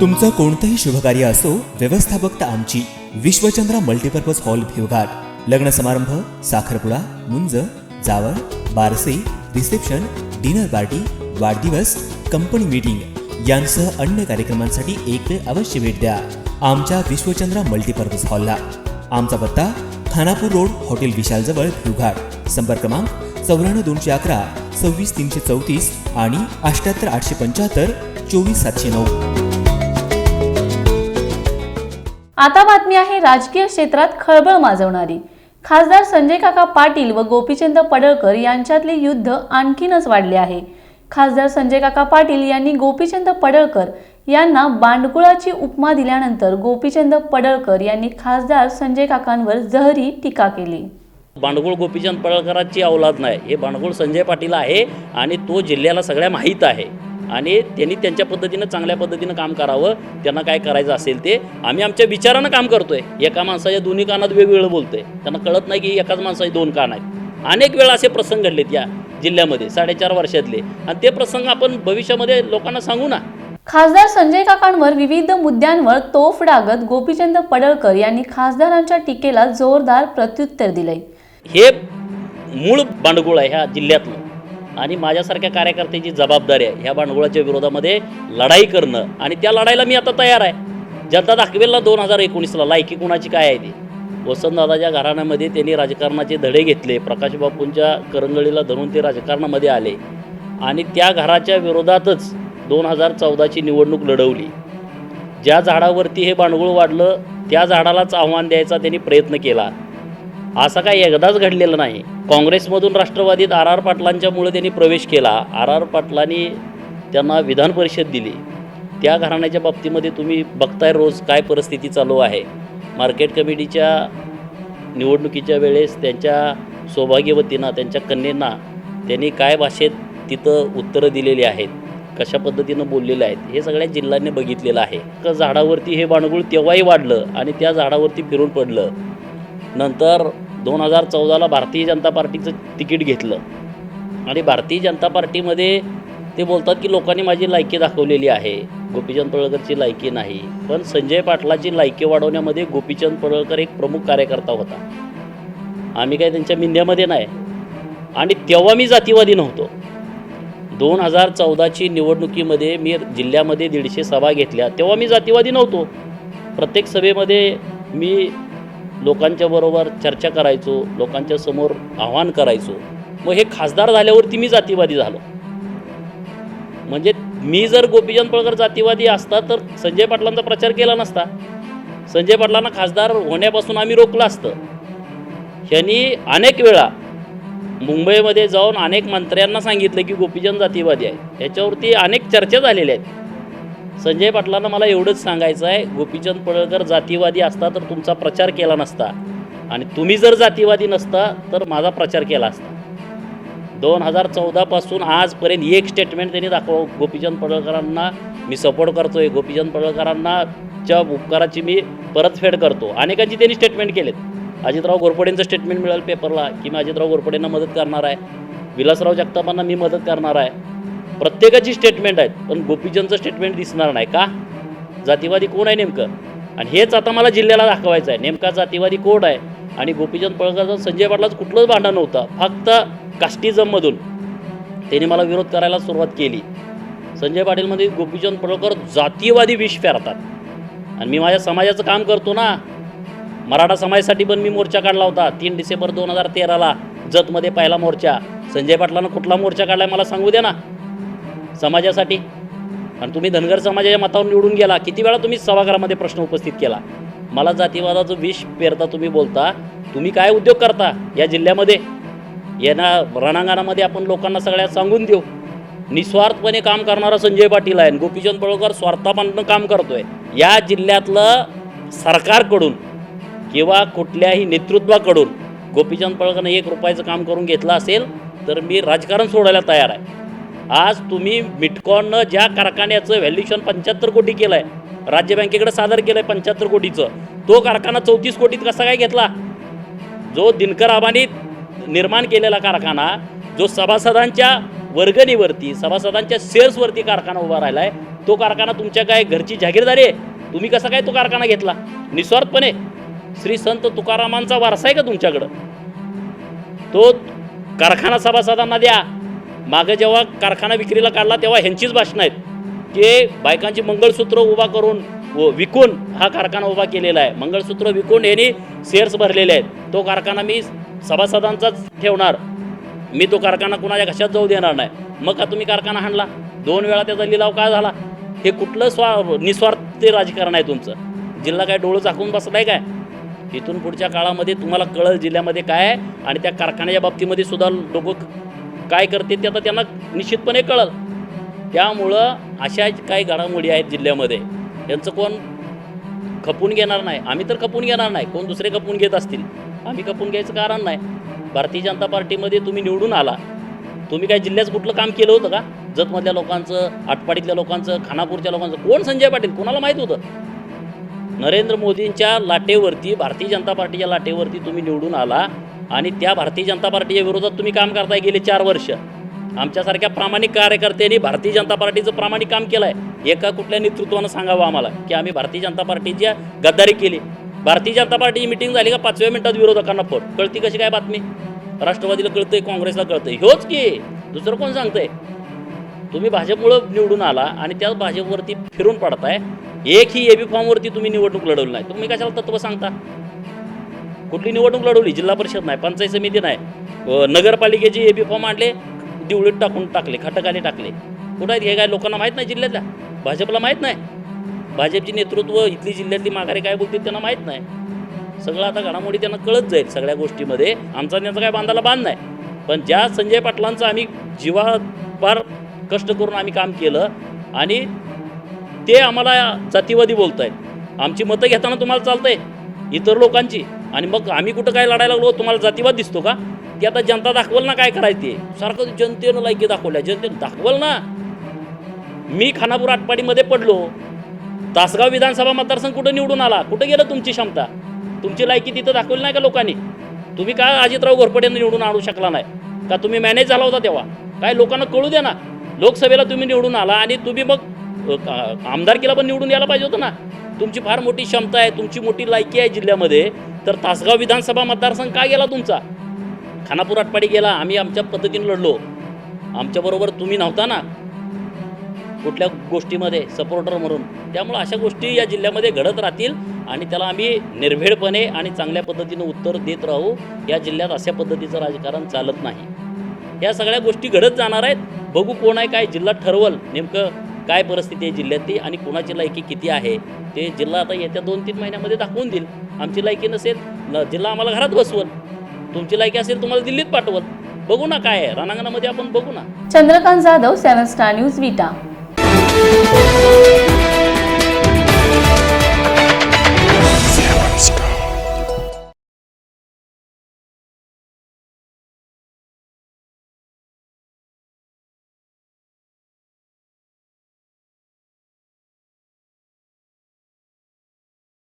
तुमचं कोणतंही शुभकार्य असो व्यवस्थापकता आमची. Vishwachandra multipurpose hall Bhivghat. लग्न समारंभ साखरपुडा मुंज जावळ बारसे रिसेप्शन डिनर पार्टी वाढदिवस कंपनी मीटिंग. यांसह अन्य कार्यक्रमांसाठी एक वेळ अवश्य भेट द्या. आमच्या विश्वचंद्रा मल्टीपर्पज हॉलला. आमचा पत्ता खानापूर रोड हॉटेल विशालजवळ भिवघाट. संपर्क क्रमांक चौऱ्याण्णव दोनशे अकरा सव्वीस तीनशे चौतीस आणि अठ्याहत्तर आठशे पंच्याहत्तर चोवीस सातशे नऊ. आता बातमी आहे राजकीय क्षेत्रात खळबळ माजवणारी. खासदार संजय काका पाटील व गोपीचंद पडळकर यांच्यातले युद्ध आणखीनच वाढले आहे. खासदार संजय काका पाटील यांनी गोपीचंद पडळकर यांना बांडकुळाची उपमा दिल्यानंतर गोपीचंद पडळकर यांनी खासदार संजय काकांवर जहरी टीका केली. बांडगुळ गोपीचंद पडळकरांची अवलाद नाही. हे बांडगुळ संजय पाटील आहे आणि तो जिल्ह्याला सगळ्या माहीत आहे. आणि त्यांनी त्यांच्या पद्धतीनं चांगल्या पद्धतीनं काम करावं. त्यांना काय करायचं असेल ते आम्ही आमच्या विचारानं काम करतोय. एका माणसाच्या दोन्ही कानात वेगवेगळं बोलतोय. त्यांना कळत नाही की एकाच माणसाचे दोन कान आहेत. अनेक वेळा असे प्रसंग घडलेत या जिल्ह्यामध्ये साडेचार वर्षातले. आणि ते प्रसंग आपण भविष्यामध्ये लोकांना सांगू ना. खासदार संजय काकांवर विविध मुद्द्यांवर तोफ डागत गोपीचंद पडळकर यांनी खासदारांच्या टीकेला जोरदार प्रत्युत्तर दिले हे मूळ बांडगुळ आहे ह्या जिल्ह्यातलं. आणि माझ्यासारख्या कार्यकर्त्याची जबाबदारी आहे. ह्या भांडवळाच्या विरोधामध्ये लढाई करणं. आणि त्या लढाईला मी आता तयार आहे. जनता दाखवेलला दोन हजार एकोणीसला लायकी कुणाची काय आहे ती? वसंतदादाच्या घराण्यामध्ये त्यांनी राजकारणाचे धडे घेतले. प्रकाश बापूंच्या करंगळीला धरून ते राजकारणामध्ये आले. आणि त्या घराच्या विरोधातच दोन हजार चौदाची निवडणूक लढवली. ज्या झाडावरती हे भांडवळ वाढलं त्या झाडालाच आव्हान द्यायचा त्यांनी प्रयत्न केला. असं काही एकदाच घडलेलं नाही. काँग्रेसमधून राष्ट्रवादीत आर आर पाटलांच्यामुळे त्यांनी प्रवेश केला. आर आर पाटलांनी त्यांना विधान परिषद दिली. त्या घराण्याच्या बाबतीमध्ये तुम्ही बघताय रोज काय परिस्थिती चालू आहे. मार्केट कमिटीच्या निवडणुकीच्या वेळेस त्यांच्या सौभाग्यवतींना त्यांच्या कन्येंना त्यांनी काय भाषेत तिथं उत्तरं दिलेली आहेत कशा पद्धतीनं बोललेले आहेत हे सगळ्या जिल्ह्यांनी बघितलेलं आहे. का झाडावरती हे बाणगुळ तेव्हाही वाढलं आणि त्या झाडावरती फिरून पडलं. नंतर दोन हजार चौदाला भारतीय जनता पार्टीचं तिकीट घेतलं. आणि भारतीय जनता पार्टीमध्ये ते बोलतात की लोकांनी माझी लायकी दाखवलेली आहे. गोपीचंद पडळकरची लायकी नाही. पण संजय पाटलाची लायकी वाढवण्यामध्ये गोपीचंद पडळकर एक प्रमुख कार्यकर्ता होता. आम्ही काय त्यांच्या मिंध्यामध्ये नाही. आणि तेव्हा मी जातीवादी नव्हतो. दोन हजार चौदाची निवडणुकीमध्ये मी जिल्ह्यामध्ये दीडशे सभा घेतल्या. तेव्हा मी जातीवादी नव्हतो. प्रत्येक सभेमध्ये मी लोकांच्या बरोबर चर्चा करायचो लोकांच्या समोर आव्हान करायचो. मग हे खासदार झाल्यावरती मी जातीवादी झालो. म्हणजे मी जर गोपीचंद पळकर जातीवादी असता तर संजय पाटलांचा प्रचार केला नसता. संजय पाटलांना खासदार होण्यापासून आम्ही रोखलं असतं. ह्यांनी अनेक वेळा मुंबईमध्ये जाऊन अनेक मंत्र्यांना सांगितलं की गोपीचंद जातीवादी आहे. याच्यावरती अनेक चर्चा झालेल्या आहेत. संजय पाटलांना मला एवढंच सांगायचं आहे गोपीचंद पडळकर जातीवादी असता तर तुमचा प्रचार केला नसता. आणि तुम्ही जर जातीवादी नसता तर माझा प्रचार केला असता. दोन हजार चौदापासून आजपर्यंत एक स्टेटमेंट त्यांनी दाखव गोपीचंद पडळकरांना मी सपोर्ट करतो आहे गोपीचंद पडळकरांना च्या उपकाराची मी परतफेड करतो. अनेकांची त्यांनी स्टेटमेंट केलेत. अजितराव घोरपडेंचं स्टेटमेंट मिळेल पेपरला की मी अजितराव घोरपडेंना मदत करणार आहे. विलासराव जगतापांना मी मदत करणार आहे. प्रत्येकाची स्टेटमेंट आहेत पण गोपीचंदचं स्टेटमेंट दिसणार नाही का? जातीवादी कोण आहे नेमकं? आणि हेच आता मला जिल्ह्याला दाखवायचं आहे. नेमका जातीवादी कोण आहे? आणि गोपीचंद पळकरचं संजय पाटलाचं कुठलंच भांडण नव्हतं. फक्त कास्टिझममधून त्यांनी मला विरोध करायला सुरुवात केली. संजय पाटीलमध्ये गोपीचंद पडळकर जातीयवादी विष फेरतात आणि मी माझ्या समाजाचं काम करतो ना. मराठा समाजासाठी पण मी मोर्चा काढला होता. तीन डिसेंबर दोन हजार तेराला जतमध्ये पहिला मोर्चा. संजय पाटलानं कुठला मोर्चा काढलाय मला सांगू द्या ना. समाजासाठी. आणि तुम्ही धनगर समाजाच्या मतावर निवडून गेला किती वेळा तुम्ही सभागृहामध्ये प्रश्न उपस्थित केला? मला जातीवादाचं विष पेरता तुम्ही बोलता तुम्ही काय उद्योग करता या जिल्ह्यामध्ये? यांना रणांगणामध्ये आपण लोकांना सगळ्या सांगून देऊ. निस्वार्थपणे काम करणारा संजय पाटील आहे आणि गोपीचंद पळकर स्वार्थापन्न काम करतोय. या जिल्ह्यातलं सरकारकडून किंवा कुठल्याही नेतृत्वाकडून गोपीचंद पळकरनं एक रुपयाचं काम करून घेतलं असेल तर मी राजकारण सोडायला तयार आहे. आज तुम्ही मिटकॉननं ज्या कारखान्याचं व्हॅल्युएशन पंच्याहत्तर कोटी केलं आहे राज्य बँकेकडे सादर केलं आहे पंच्याहत्तर कोटीचं तो कारखाना चौतीस कोटीत कसा काय घेतला? जो दिनकर आबानी निर्माण केलेला कारखाना जो सभासदांच्या वर्गणीवरती सभासदांच्या शेअर्सवरती कारखाना उभा राहिला आहे तो कारखाना तुमच्या काय घरची जागीरदारी आहे? तुम्ही कसा काय तो कारखाना घेतला? निस्वार्थपणे. श्री संत तुकारामांचा वारसा आहे का तुमच्याकडं? तो कारखाना सभासदांना द्या. मागं जेव्हा कारखाना विक्रीला काढला तेव्हा ह्यांचीच भाषणं आहेत की बायकांची मंगळसूत्र उभा करून व विकून हा कारखाना उभा केलेला आहे. मंगळसूत्र विकून यांनी शेअर्स भरलेले आहेत. तो कारखाना मी सभासदांचाच ठेवणार. मी तो कारखाना कुणाच्या कशात जाऊ देणार नाही. मग का तुम्ही कारखाना हाणला? दोन वेळा त्याचा लिलाव काय झाला? हे कुठलं स्वा निस्वार्थ राजकारण आहे तुमचं. जिल्हा काय डोळं झाकून बसलाय काय? इथून पुढच्या काळामध्ये तुम्हाला कळल जिल्ह्यामध्ये काय आहे आणि त्या कारखान्याच्या बाबतीमध्ये सुद्धा लोक काय करते ते आता त्यांना निश्चितपणे कळल. त्यामुळं अशा काही घडामोडी आहेत जिल्ह्यामध्ये. यांचं कोण खपून घेणार नाही. आम्ही तर खपून घेणार नाही. कोण दुसरे खपून घेत असतील? आम्ही खपून घ्यायचं कारण नाही. भारतीय जनता पार्टीमध्ये तुम्ही निवडून आला. तुम्ही काय जिल्ह्याचं कुठलं काम केलं होतं का? जतमधल्या लोकांचं आटपाडीतल्या लोकांचं खानापूरच्या लोकांचं कोण संजय पाटील? कोणाला माहीत होतं? नरेंद्र मोदींच्या लाटेवरती भारतीय जनता पार्टीच्या लाटेवरती तुम्ही निवडून आला. आणि त्या भारतीय जनता पार्टीच्या विरोधात तुम्ही काम करताय गेले चार वर्ष. आमच्यासारख्या प्रामाणिक कार्यकर्त्यांनी भारतीय जनता पार्टीचं प्रामाणिक काम केलं आहे एका कुठल्या नेतृत्वानं सांगावं आम्हाला की आम्ही भारतीय जनता पार्टीची गद्दारी केली. भारतीय जनता पार्टीची मिटिंग झाली का पाचव्या मिनिटात विरोधकांना फट कळती कशी काय बातमी? राष्ट्रवादीला कळतंय काँग्रेसला कळतंय. ह्योच की? दुसरं कोण सांगतंय? तुम्ही भाजपमुळं निवडून आला आणि त्याच भाजपवरती फिरून पडताय. एकही एबी फॉर्मवरती तुम्ही निवडणूक लढवली नाही. तुम्ही कशाला तत्व सांगता? कुठली निवडणूक लढवली? जिल्हा परिषद नाही पंचायत समिती नाही. नगरपालिकेचे ए बी फॉर्म आणले दिवळीत टाकून टाकले खटकाली टाकले. कुठं आहेत हे काय लोकांना माहीत नाही जिल्ह्यातल्या? भाजपला माहीत नाही. भाजपची नेतृत्व इथली जिल्ह्यातली माघारी काय बोलतील त्यांना माहीत नाही. सगळं आता घडामोडी त्यांना कळत जाईल सगळ्या गोष्टीमध्ये. आमचा त्यांचा काय बांधाला बांध नाही. पण ज्या संजय पाटलांचं आम्ही जीवापार कष्ट करून आम्ही काम केलं आणि ते आम्हाला जातीवादी बोलत आहेत आमची मतं घेताना तुम्हाला चालतंय इतर लोकांची. आणि मग आम्ही कुठं काय लढायला लागलो तुम्हाला जातीवाद दिसतो का? की आता जनता दाखवल ना काय करायचे सारखं जनतेनं लायकी दाखवल्या. जनतेनं दाखवल ना. मी खानापूर आटपाडीमध्ये पडलो. तासगाव विधानसभा मतदारसंघ कुठं निवडून आला? कुठं गेलं तुमची क्षमता? तुमची लायकी तिथं दाखवली नाही का लोकांनी? तुम्ही का अजितराव घोरपड्यांना निवडून आणू शकला नाही? का तुम्ही मॅनेज झाला होता तेव्हा? काय लोकांना कळू द्या ना. लोकसभेला तुम्ही निवडून आला आणि तुम्ही मग आमदारकीला पण निवडून यायला पाहिजे होतं ना. तुमची फार मोठी क्षमता आहे तुमची मोठी लायकी आहे जिल्ह्यामध्ये तर तासगाव विधानसभा मतदारसंघ का गेला तुमचा? खानापूर आटपाडी गेला आम्ही आमच्या पद्धतीने लढलो. आमच्याबरोबर तुम्ही नव्हता ना? कुठल्या गोष्टीमध्ये सपोर्टर म्हणून. त्यामुळं अशा गोष्टी या जिल्ह्यामध्ये घडत राहतील आणि त्याला आम्ही निर्भेडपणे आणि चांगल्या पद्धतीनं उत्तर देत राहू. या जिल्ह्यात अशा पद्धतीचं राजकारण चालत नाही. या सगळ्या गोष्टी घडत जाणार आहेत. बघू कोण आहे काय जिल्हा ठरवल नेमकं काय परिस्थिती आहे जिल्ह्यातली आणि कोणाची लायकी किती आहे ते जिल्हा आता येत्या दोन तीन महिन्यामध्ये दाखवून देईल. आमची लायकी नसेल न- जिल्हा आम्हाला घरात बसवल. तुमची लायकी असेल तुम्हाला दिल्लीत पाठवल. बघू ना काय आहे रणांगणामध्ये आपण बघू ना. Chandrakant Jadhav seven star news Vita.